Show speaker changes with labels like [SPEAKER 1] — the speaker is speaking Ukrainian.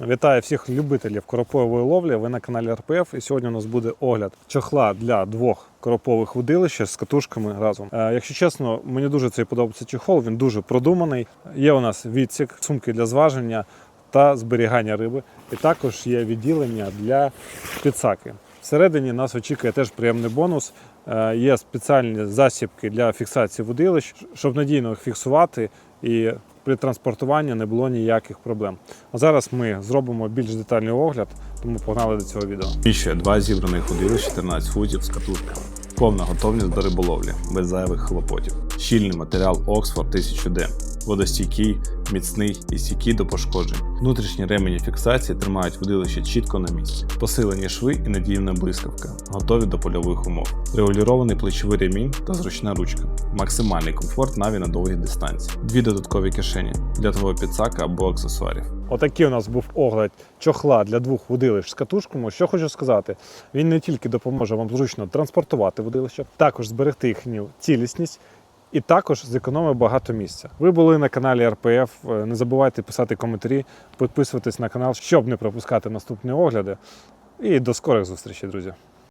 [SPEAKER 1] Вітаю всіх любителів коропової ловлі. Ви на каналі РПФ. І сьогодні у нас буде огляд чохла для двох коропових водилищ з катушками разом. Е, якщо чесно, мені дуже цей подобається чохол. Він дуже продуманий. Є у нас відсік, сумки для зваження та зберігання риби. І також є відділення для підсаки. Всередині нас очікує теж приємний бонус. Е, Є спеціальні засібки для фіксації водилищ, щоб надійно їх фіксувати і при транспортуванні не було ніяких проблем. А зараз ми зробимо більш детальний огляд, тому погнали до цього відео.
[SPEAKER 2] І ще два зібраних ходилища 14 футів з катушками. Повна готовність до риболовлі, без зайвих хлопотів. Щільний матеріал Oxford 1000D. Водостійкий, міцний і стійкий до пошкоджень. Внутрішні ремені фіксації тримають водилище чітко на місці. Посилені шви і надійна блискавка, готові до польових умов. Регулірований плечовий ремінь та зручна ручка. Максимальний комфорт навіть на довгій дистанції. Дві додаткові кишені для твого підсака або аксесуарів.
[SPEAKER 1] Отакий у нас був огляд чохла для двох водилищ з катушками. Що хочу сказати, він не тільки допоможе вам зручно транспортувати водилища, також зберегти їхню цілісність. І також зекономив багато місця. Ви були на каналі РПФ. Е, Не забувайте писати коментарі, підписуватись на канал, щоб не пропускати наступні огляди. І до скорих зустрічей, друзі.